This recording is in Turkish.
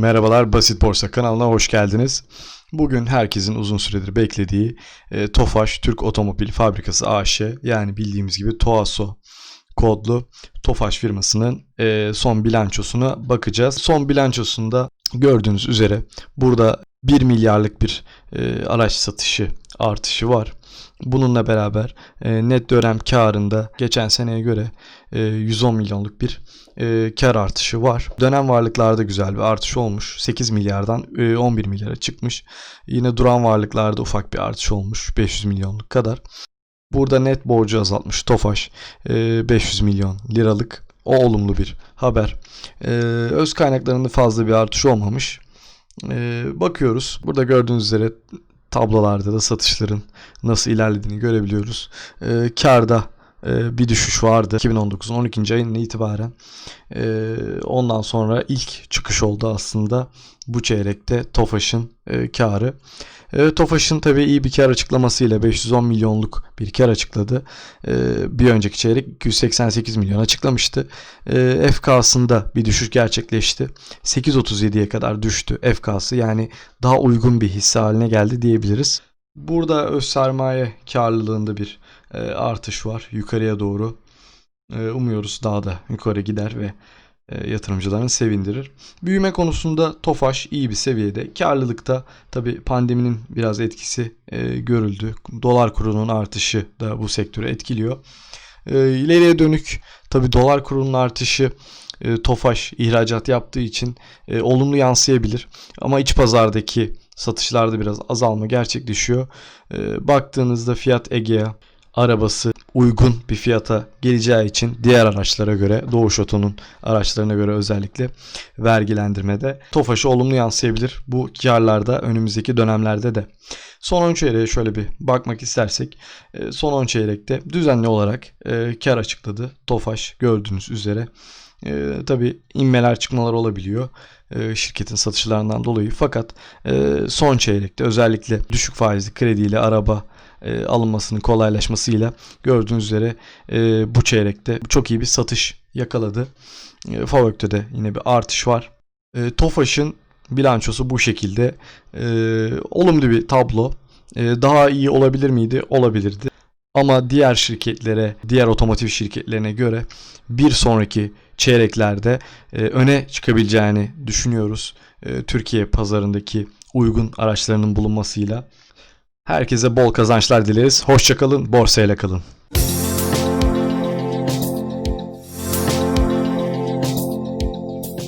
Merhabalar Basit Borsa kanalına hoş geldiniz. Bugün herkesin uzun süredir beklediği e, Tofaş Türk Otomobil Fabrikası AŞ yani bildiğimiz gibi TOASO kodlu Tofaş firmasının e, son bilançosuna bakacağız. Son bilançosunda gördüğünüz üzere burada 1 milyarlık bir e, araç satışı artışı var. Bununla beraber e, net dönem karında geçen seneye göre e, 110 milyonluk bir e, kar artışı var. Dönem varlıklarda güzel bir artış olmuş. 8 milyardan e, 11 milyara çıkmış. Yine duran varlıklarda ufak bir artış olmuş. 500 milyonluk kadar. Burada net borcu azaltmış Tofaş. e, 500 milyon liralık. O olumlu bir haber. E, öz kaynaklarında fazla bir artış olmamış. E, bakıyoruz. Burada gördüğünüz üzere tablolarda da satışların nasıl ilerlediğini görebiliyoruz. E, karda e, bir düşüş vardı 2019'un 12. ayından itibaren. E, ondan sonra ilk çıkış oldu aslında bu çeyrekte Tofaş'ın e, karı. E, Tofaş'ın tabii iyi bir kar açıklamasıyla 510 milyonluk bir kar açıkladı. Bir önceki çeyrek 288 milyon açıklamıştı. FK'sında bir düşüş gerçekleşti. 8.37'ye kadar düştü FK'sı yani daha uygun bir hisse haline geldi diyebiliriz. Burada öz sermaye karlılığında bir e, artış var yukarıya doğru. E, umuyoruz daha da yukarı gider ve e, yatırımcılarını sevindirir. Büyüme konusunda Tofaş iyi bir seviyede. Karlılıkta tabi pandeminin biraz etkisi e, görüldü. Dolar kurunun artışı da bu sektörü etkiliyor. E, ileriye dönük tabi dolar kurunun artışı e, Tofaş ihracat yaptığı için e, olumlu yansıyabilir. Ama iç pazardaki satışlarda biraz azalma gerçekleşiyor. E, baktığınızda fiyat Egea arabası uygun bir fiyata geleceği için diğer araçlara göre Doğuş Oto'nun araçlarına göre özellikle vergilendirmede Tofaş'a olumlu yansıyabilir. Bu karlarda önümüzdeki dönemlerde de. Son 10 çeyreğe şöyle bir bakmak istersek e, son 10 çeyrekte düzenli olarak e, kar açıkladı Tofaş gördüğünüz üzere. E, tabii inmeler çıkmalar olabiliyor e, şirketin satışlarından dolayı. Fakat e, son çeyrekte özellikle düşük faizli krediyle araba e, alınmasının kolaylaşmasıyla gördüğünüz üzere e, bu çeyrekte çok iyi bir satış yakaladı. E, Favök'te de yine bir artış var. E, Tofaş'ın bilançosu bu şekilde. E, olumlu bir tablo. E, daha iyi olabilir miydi? Olabilirdi. Ama diğer şirketlere, diğer otomotiv şirketlerine göre bir sonraki çeyreklerde e, öne çıkabileceğini düşünüyoruz. E, Türkiye pazarındaki uygun araçlarının bulunmasıyla. Herkese bol kazançlar dileriz. Hoşçakalın, borsayla kalın.